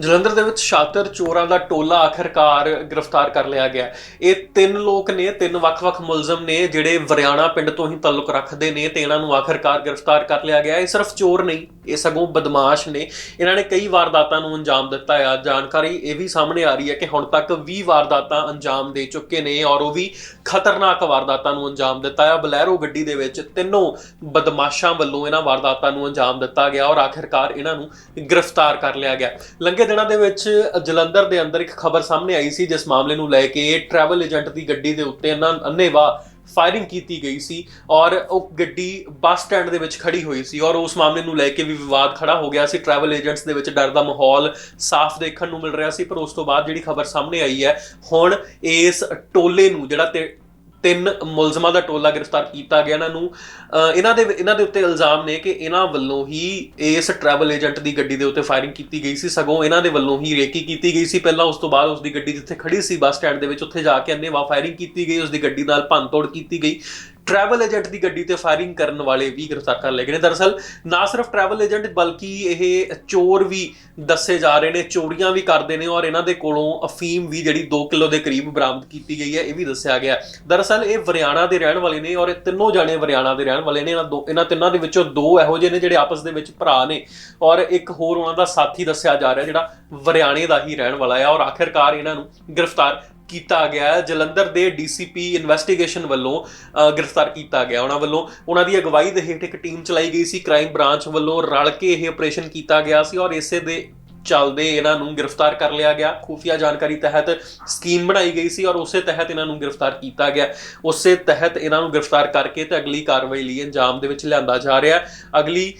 ਜਲੰਧਰ ਦੇ ਵਿੱਚ ਸ਼ਾਤਰ ਚੋਰਾਂ ਦਾ ਟੋਲਾ ਆਖਰਕਾਰ ਗ੍ਰਿਫਤਾਰ ਕਰ ਲਿਆ ਗਿਆ ਇਹ ਤਿੰਨ ਲੋਕ ਨੇ, ਤਿੰਨ ਵੱਖ-ਵੱਖ ਮੁਲਜ਼ਮ ਨੇ, ਜਿਹੜੇ ਵਰਿਆਣਾ ਪਿੰਡ ਤੋਂ ਹੀ ਤਾਲੁਕ ਰੱਖਦੇ ਨੇ ਤੇ ਇਹਨਾਂ ਨੂੰ ਆਖਰਕਾਰ ਗ੍ਰਿਫਤਾਰ ਕਰ ਲਿਆ ਗਿਆ ਇਹ ਸਿਰਫ ਚੋਰ ਨਹੀਂ, ਇਹ ਸਗੋਂ ਬਦਮਾਸ਼ ਨੇ। ਇਹਨਾਂ ਨੇ ਕਈ ਵਾਰਦਾਤਾਂ ਨੂੰ ਅੰਜਾਮ ਦਿੱਤਾ ਆ ਜਾਣਕਾਰੀ ਇਹ ਵੀ ਸਾਹਮਣੇ ਆ ਰਹੀ ਹੈ ਕਿ ਹੁਣ ਤੱਕ 20 ਵਾਰਦਾਤਾਂ ਅੰਜਾਮ ਦੇ ਚੁੱਕੇ ਨੇ ਔਰ ਉਹ ਵੀ ਖਤਰਨਾਕ ਵਾਰਦਾਤਾਂ ਨੂੰ ਅੰਜਾਮ ਦਿੱਤਾ ਆ ਬਲੈਰੋ ਗੱਡੀ ਦੇ ਵਿੱਚ ਤਿੰਨੋਂ ਬਦਮਾਸ਼ਾਂ ਵੱਲੋਂ ਇਹਨਾਂ ਵਾਰਦਾਤਾਂ ਨੂੰ ਅੰਜਾਮ ਦਿੱਤਾ ਗਿਆ ਔਰ ਆਖਿਰਕਾਰ ਇਹਨਾਂ ਨੂੰ ਗ੍ਰਿਫਤਾਰ ਕਰ ਲਿਆ ਗਿਆ ਲੰਘੇ ਦਿਨਾਂ ਦੇ ਵਿੱਚ ਜਲੰਧਰ ਦੇ ਅੰਦਰ ਇੱਕ ਖਬਰ ਸਾਹਮਣੇ ਆਈ ਸੀ, ਜਿਸ ਮਾਮਲੇ ਨੂੰ ਲੈ ਕੇ ਟਰੈਵਲ ਏਜੰਟ ਦੀ ਗੱਡੀ ਦੇ ਉੱਤੇ ਇਹਨਾਂ ਅੰਨੇਵਾਹ ਫਾਇਰਿੰਗ ਕੀਤੀ ਗਈ ਸੀ ਔਰ ਉਹ ਗੱਡੀ ਬੱਸ ਸਟੈਂਡ ਦੇ ਵਿੱਚ ਖੜੀ ਹੋਈ ਸੀ ਔਰ ਉਸ ਮਾਮਲੇ ਨੂੰ ਲੈ ਕੇ ਵੀ ਵਿਵਾਦ ਖੜਾ ਹੋ ਗਿਆ ਸੀ। ਟਰੈਵਲ ਏਜੰਟਸ ਦੇ ਵਿੱਚ ਡਰ ਦਾ ਮਾਹੌਲ ਸਾਫ਼ ਦੇਖਣ ਨੂੰ ਮਿਲ ਰਿਹਾ ਸੀ, ਪਰ ਉਸ ਤੋਂ ਬਾਅਦ ਜਿਹੜੀ ਖਬਰ ਸਾਹਮਣੇ ਆਈ ਹੈ, ਹੁਣ ਇਸ ਟੋਲੇ ਨੂੰ ਜਿਹੜਾ ਤੇ ਤਿੰਨ ਮੁਲਜ਼ਮਾਂ ਦਾ ਟੋਲਾ ਗ੍ਰਿਫਤਾਰ ਕੀਤਾ ਗਿਆ ਇਹਨਾਂ ਨੂੰ। ਇਹਨਾਂ ਦੇ ਇਹਨਾਂ ਦੇ ਉੱਤੇ ਇਲਜ਼ਾਮ ਨੇ ਕਿ ਇਹਨਾਂ ਵੱਲੋਂ ਹੀ ਇਸ ਟਰੈਵਲ ਏਜੰਟ ਦੀ ਗੱਡੀ ਦੇ ਉੱਤੇ ਫਾਇਰਿੰਗ ਕੀਤੀ ਗਈ ਸੀ। ਸਗੋਂ ਇਹਨਾਂ ਦੇ ਵੱਲੋਂ ਹੀ ਰੇਕੀ ਕੀਤੀ ਗਈ ਸੀ। ਪਹਿਲਾਂ ਉਸ ਤੋਂ ਬਾਅਦ ਉਸ ਦੀ ਗੱਡੀ ਜਿੱਥੇ ਖੜੀ ਸੀ ਬੱਸ ਸਟੈਂਡ ਦੇ ਵਿੱਚ, ਉੱਥੇ ਜਾ ਕੇ ਅੰਨੇਵਾਹ ਫਾਇਰਿੰਗ ਕੀਤੀ ਗਈ। ਉਸ ਦੀ ਗੱਡੀ ਨਾਲ ਭੰਨਤੋੜ ਕੀਤੀ ਗਈ। ਟਰੈਵਲ ਏਜੰਟ ਦੀ ਗੱਡੀ ਤੇ ਫਾਇਰਿੰਗ ਕਰਨ ਵਾਲੇ ਵੀ ਗ੍ਰਿਫਤਾਰ ਕਰ ਲਏ ਗਏ ਨੇ। ਦਰਅਸਲ, ਨਾ ਸਿਰਫ ਟਰੈਵਲ ਏਜੰਟ ਬਲਕਿ ਇਹ ਚੋਰ ਵੀ ਦੱਸੇ ਜਾ ਰਹੇ ਨੇ, ਚੋਰੀਆਂ ਵੀ ਕਰਦੇ ਨੇ ਔਰ ਇਹਨਾਂ ਦੇ ਕੋਲੋਂ ਅਫੀਮ ਵੀ ਜਿਹੜੀ 2 ਕਿਲੋ ਦੇ ਕਰੀਬ ਬਰਾਮਦ ਕੀਤੀ ਗਈ ਹੈ, ਇਹ ਵੀ ਦੱਸਿਆ ਗਿਆ ਦਰਅਸਲ, ਇਹ ਵਰਿਆਣਾ ਦੇ ਰਹਿਣ ਵਾਲੇ ਨੇ ਔਰ ਇਹ ਤਿੰਨੋਂ ਜਾਣੇ ਹਰਿਆਣਾ ਦੇ ਰਹਿਣ ਵਾਲੇ ਨੇ। ਇਹਨਾਂ ਦੋ, ਇਹਨਾਂ ਤਿੰਨਾਂ ਦੇ ਵਿੱਚੋਂ ਦੋ ਇਹੋ ਜਿਹੇ ਨੇ ਜਿਹੜੇ ਆਪਸ ਦੇ ਵਿੱਚ ਭਰਾ ਨੇ ਔਰ ਇੱਕ ਹੋਰ ਉਹਨਾਂ ਦਾ ਸਾਥੀ ਦੱਸਿਆ ਜਾ ਰਿਹਾ ਜਿਹੜਾ ਹਰਿਆਣੇ ਦਾ ਹੀ ਰਹਿਣ ਵਾਲਾ ਹੈ ਔਰ ਆਖਿਰਕਾਰ ਇਹਨਾਂ ਨੂੰ ਗ੍ਰਿਫਤਾਰ ਕੀਤਾ ਗਿਆ ਜਲੰਧਰ ਦੇ ਡੀਸੀਪੀ ਇਨਵੈਸਟੀਗੇਸ਼ਨ ਵੱਲੋਂ ਗ੍ਰਿਫਤਾਰ ਕੀਤਾ ਗਿਆ। ਉਹਨਾਂ ਵੱਲੋਂ ਉਹਨਾਂ ਦੀ ਅਗਵਾਈ ਦੇ ਹੇਠ ਇੱਕ ਟੀਮ ਚਲਾਈ ਗਈ ਸੀ। ਕ੍ਰਾਈਮ ਬ੍ਰਾਂਚ ਵੱਲੋਂ ਰਲ ਕੇ ਇਹ ਆਪਰੇਸ਼ਨ ਕੀਤਾ ਗਿਆ ਸੀ ਔਰ ਇਸੇ ਦੇ ਚੱਲਦੇ ਇਹਨਾਂ ਨੂੰ ਗ੍ਰਿਫਤਾਰ ਕਰ ਲਿਆ ਗਿਆ। ਖੂਫੀਆ ਜਾਣਕਾਰੀ ਤਹਿਤ ਸਕੀਮ ਬਣਾਈ ਗਈ ਸੀ ਔਰ ਉਸੇ ਤਹਿਤ ਇਹਨਾਂ ਨੂੰ ਗ੍ਰਿਫਤਾਰ ਕੀਤਾ ਗਿਆ। ਉਸੇ ਤਹਿਤ ਇਹਨਾਂ ਨੂੰ ਗ੍ਰਿਫਤਾਰ ਕਰਕੇ ਤੇ ਅਗਲੀ ਕਾਰਵਾਈ ਲਈ ਅੰਜਾਮ ਦੇ ਵਿੱਚ ਲਿਆਂਦਾ ਜਾ ਰਿਹਾ ਅਗਲੀ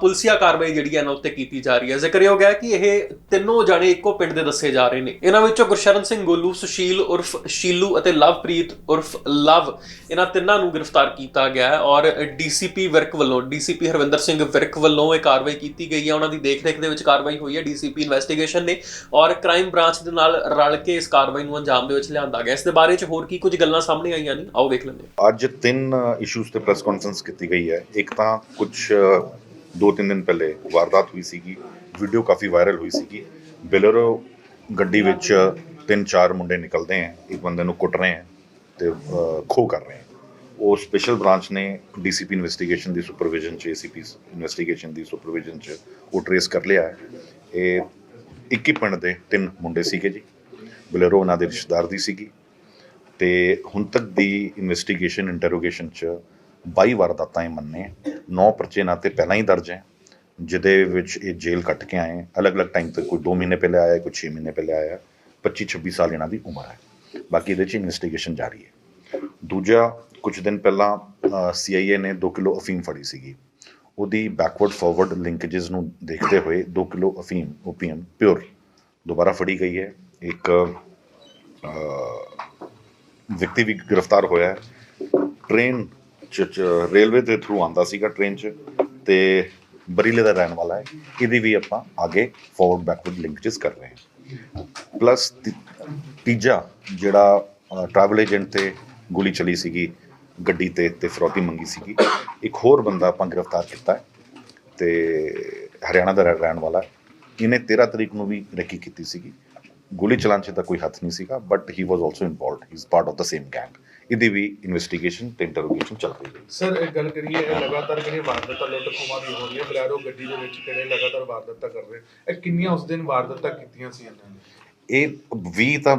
ਪੁਲਸੀਆ ਕਾਰਵਾਈ ਜਿਹੜੀ ਹੈ ਇਹਨਾਂ ਉੱਤੇ ਕੀਤੀ ਜਾ ਰਹੀ ਹੈ। ਜ਼ਿਕਰਯੋਗ ਹੈ ਕਿ ਇਹ ਤਿੰਨੋਂ ਜਾਣੇ ਇੱਕੋ ਪਿੰਡ ਦੇ ਦੱਸੇ ਜਾ ਰਹੇ ਨੇ। ਇਹਨਾਂ ਵਿੱਚੋਂ ਗੁਰਸ਼ਰਨ ਸਿੰਘ ਗੋਲੂ, ਸੁਸ਼ੀਲ ਉਰਫ ਸ਼ੀਲੂ ਅਤੇ ਲਵਪ੍ਰੀਤ ਉਰਫ ਲਵ, ਇਹਨਾਂ ਤਿੰਨਾਂ ਨੂੰ ਗ੍ਰਿਫਤਾਰ ਕੀਤਾ ਗਿਆ ਹੈ ਔਰ ਡੀਸੀਪੀ ਵਿਰਕ ਵੱਲੋਂ, ਡੀਸੀਪੀ ਹਰਵਿੰਦਰ ਸਿੰਘ ਵਿਰਕ ਵੱਲੋਂ ਇਹ ਕਾਰਵਾਈ ਕੀਤੀ ਗਈ ਹੈ। ਉਹਨਾਂ ਦੀ ਦੇਖਰੇਖ ਦੇ ਵਿੱਚ ਕਾਰਵਾਈ ਹੋਈ ਹੈ, ਡੀਸੀਪੀ ਇਨਵੈਸਟੀਗੇਸ਼ਨ ਨੇ ਔਰ ਕ੍ਰਾਈਮ ਬ੍ਰਾਂਚ ਦੇ ਨਾਲ ਰਲ ਕੇ ਇਸ ਕਾਰਵਾਈ ਨੂੰ ਅੰਜਾਮ ਦੇ ਵਿੱਚ ਲਿਆਂਦਾ ਗਿਆ। ਇਸ ਦੇ ਬਾਰੇ ਚ ਹੋਰ ਕੀ ਕੁਝ ਗੱਲਾਂ ਸਾਹਮਣੇ ਆਈਆਂ ਨੇ? ਆਓ ਵੇਖ ਲੈਂਦੇ ਅੱਜ ਤਿੰਨ ਇਸ਼ੂਸ ਤੇ ਪ੍ਰੈਸ ਕਾਨਫਰੰਸ ਕੀਤੀ ਗਈ ਹੈ। ਇੱਕ ਤਾਂ ਕੁਝ ਦੋ ਤਿੰਨ ਦਿਨ ਪਹਿਲੇ ਵਾਰਦਾਤ ਹੋਈ ਸੀਗੀ ਵੀਡੀਓ ਕਾਫੀ ਵਾਇਰਲ ਹੋਈ ਸੀਗੀ। ਬੈਲਰੋ ਗੱਡੀ ਵਿੱਚ ਤਿੰਨ ਚਾਰ ਮੁੰਡੇ ਨਿਕਲਦੇ ਹੈ ਇੱਕ ਬੰਦੇ ਨੂੰ ਕੁੱਟ ਰਹੇ ਹੈ ਤੇ ਅਹ, ਖੋਹ ਕਰ ਰਹੇ ਹੈ ਉਹ ਸਪੈਸ਼ਲ ਬ੍ਰਾਂਚ ਨੇ ਡੀਸੀਪੀ ਇਨਵੈਸਟੀਗੇਸ਼ਨ ਦੀ ਸੁਪਰਵਿਜ਼ਨ ਚ ਏਸੀਪੀ ਇਨਵੈਸਟੀਗੇਸ਼ਨ ਦੀ ਸੁਪਰਵਿਜ਼ਨ ਚ ਉਹ ਟਰੇਸ ਕਰ ਲਿਆ ਹੈ। ਇਹ 21 ਪਿੰਡ ਦੇ ਤਿੰਨ ਮੁੰਡੇ ਸੀਗੇ ਜੀ। ਬਲੇਰੋ ਉਹਨਾਂ ਦੇ ਰਿਸ਼ਤੇਦਾਰ ਦੀ ਸੀਗੀ ਤੇ ਹੁਣ ਤੱਕ ਦੀ ਇਨਵੈਸਟੀਗੇਸ਼ਨ ਇੰਟਰੋਗੇਸ਼ਨ ਚ 22 ਵਾਰਦਾਤਾਂ ਇਹ ਮੰਨੇ ਨੌ ਪਰਚੇ ਨਾ ਤੇ ਪਹਿਲਾਂ ਹੀ ਦਰਜ ਹੈ। ਜਿਹਦੇ ਵਿੱਚ ਇਹ ਜੇਲ੍ਹ ਕੱਟ ਕੇ ਆਏ। ਅਲੱਗ-ਅਲੱਗ ਟਾਈਮ ਤੇ ਕੋਈ 2 ਮਹੀਨੇ ਪਹਿਲੇ ਆਇਆ, ਕੋਈ 6 ਮਹੀਨੇ ਪਹਿਲੇ ਆਇਆ। ਹੈ। 25-26 ਸਾਲ ਇਹਨਾਂ ਦੀ ਉਮਰ ਹੈ। ਬਾਕੀ ਇਹਦੇ ਚ ਇਨਵੈਸਟੀਗੇਸ਼ਨ ਜਾਰੀ ਹੈ। ਦੂਜਾ, ਕੁਝ ਦਿਨ ਪਹਿਲਾਂ ਸੀਆਈਏ ਨੇ 2 ਕਿਲੋ ਅਫੀਮ ਫੜੀ ਸੀਗੀ। ਉਹਦੀ ਬੈਕਵਰਡ ਫਾਰਵਰਡ ਲਿੰਕੇजेस ਨੂੰ ਦੇਖਦੇ ਹੋਏ 2 ਕਿਲੋ ਅਫੀਮ ਓਪੀਐਮ ਪਿਓਰ ਦੁਬਾਰਾ ਫੜੀ ਗਈ ਹੈ। ਇੱਕ ਵਿਅਕਤੀ ਵੀ ਗ੍ਰਿਫਤਾਰ ਹੋਇਆ ਹੈ। ਟ੍ਰੇਨ ਰੇਲਵੇ ਦੇ ਥਰੂ ਆਂਦਾ ਸੀਗਾ ਟ੍ਰੇਨ ਚ ਤੇ ਬਰੀਲੇ ਦਾ ਰਹਿਣ ਵਾਲਾ ਹੈ। ਇਹਦੀ ਵੀ ਆਪਾਂ ਅੱਗੇ ਫੋਰਵਰਡ ਬੈਕਵਰਡ ਲਿੰਕੇजेस ਕਰ ਰਹੇ ਹਾਂ। ਪਲੱਸ ਤੀਜਾ ਜਿਹੜਾ ਟਰੈਵਲ ਏਜੰਟ ਤੇ ਗੋਲੀ ਚਲੀ ਸੀਗੀ, ਗੱਡੀ ਤੇ ਤੇ ਫਰੋਤੀ ਮੰਗੀ ਸੀਗੀ, ਇੱਕ ਹੋਰ ਬੰਦਾ ਆਪਾਂ ਗ੍ਰਿਫਤਾਰ ਕੀਤਾ ਹੈ ਤੇ ਹਰਿਆਣਾ ਦਾ ਰਹਿ- ਰਹਿਣ ਵਾਲਾ ਹੈ। ਇਹਨੇ 13 ਤਰੀਕ ਨੂੰ ਵੀ ਰੇਕੀ ਕੀਤੀ ਸੀਗੀ। ਗੋਲੀ ਚਲਾਉਣ 'ਚ ਤਾਂ ਕੋਈ ਹੱਥ ਨਹੀਂ ਸੀਗਾ but he was also involved he is part of the same gang ਇਹਦੀ ਵੀ ਇਨਵੈਸਟੀਗੇਸ਼ਨ ਤੇ ਇੰਟਰੋਗੇਸ਼ਨ ਚੱਲ ਰਹੀ ਹੈ। ਸਰ ਗੱਲ ਕਰੀਏ ਲਗਾਤਾਰ ਕਿਹੜੀ ਵਾਰਦਾਤਾਂ ਲੁੱਟ ਖੋਹਾਂ ਦੀ ਹੋ ਰਹੀ ਹੈ, ਬਲੈਰੋ ਗੱਡੀ ਦੇ ਵਿੱਚ ਕਿਹੜੇ ਲਗਾਤਾਰ ਵਾਰਦਾਤਾਂ ਕਰ ਰਹੇ? ਇਹ ਕਿੰਨੀਆਂ ਉਸ ਦਿਨ ਵਾਰਦਾਤਾਂ ਕੀਤੀਆਂ ਸੀ ਇਹਨਾਂ ਨੇ? ਇਹ ਵੀ ਤਾਂ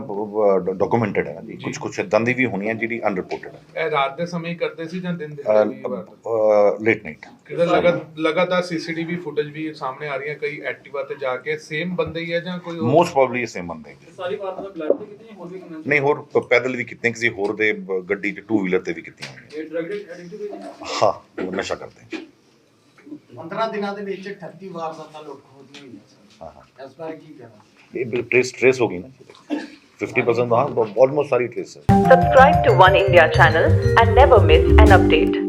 ਡਾਕੂਮੈਂਟਡ ਹੈ ਨਾ ਜੀ। ਕੁਝ ਕੁਝ ਇਦਾਂ ਦੀ ਵੀ ਹੋਣੀਆਂ ਜਿਹੜੀ ਅਨਰਿਪੋਰਟਡ ਹੈ। ਇਹ ਰਾਤ ਦੇ ਸਮੇਂ ਹੀ ਕਰਦੇ ਸੀ ਜਾਂ ਦਿਨ ਦੇ ਸਮੇਂ ਵੀ ਵਾਰਦਾਤ ਲੇਟ ਨਾਈਟ ਕਿਹਦਾ ਲਗਾ ਲਗਾਤਾਰ ਸੀਸੀਟੀਵੀ ਫੁਟੇਜ ਵੀ ਸਾਹਮਣੇ ਆ ਰਹੀਆਂ ਕਈ ਐਕਟਿਵਾ ਤੇ ਜਾ ਕੇ ਸੇਮ ਬੰਦੇ ਹੀ ਹੈ ਜਾਂ ਕੋਈ ਹੋਰ? ਮੋਸਟ ਪ੍ਰੋਬਬਲੀ ਸੇਮ ਬੰਦੇ ਸਾਰੀ ਵਾਰਦਾਤਾਂ ਬਲੈਰੋ ਤੇ ਕੀਤੀਆਂ ਹੋਰ ਵੀ ਕਿੰਨਾਂ ਨਹੀਂ ਹੋਰ ਪੈਦਲ ਵੀ ਕੀਤੀਆਂ ਕਿਸੇ ਹੋਰ ਦੇ ਗੱਡੀ 'ਚ ਟੂ ਵੀਲਰ ਤੇ ਵੀ ਹੋਈਆਂ। ਇਹ ਡਰਗ ਐਡਿਕਟਿਵ ਹਾਂ ਉਹ ਨਸ਼ਾ ਕਰਦੇ ਹੈ 15 ਦਿਨਾਂ ਦੇ ਵਿੱਚ 38 ਵਾਰਦਾਤਾਂ ਲੁੱਟ ਖੋਹ ਦੀਆਂ ਹੋਈਆਂ ਸਰ ਹਾਂ ਹਾਂ ਇਸ ਬਾਰੇ ਕੀ ਕਹਿਣਾ ਇਹ ਟ੍ਰੇਸ ਹੋ ਗਈ ਨਾ 50% ਹਾਂ ਆਲਮੋਸਟ ਸਾਰੀ ਟ੍ਰੇਸ ਹੈ Subscribe to One India channel and never miss an update.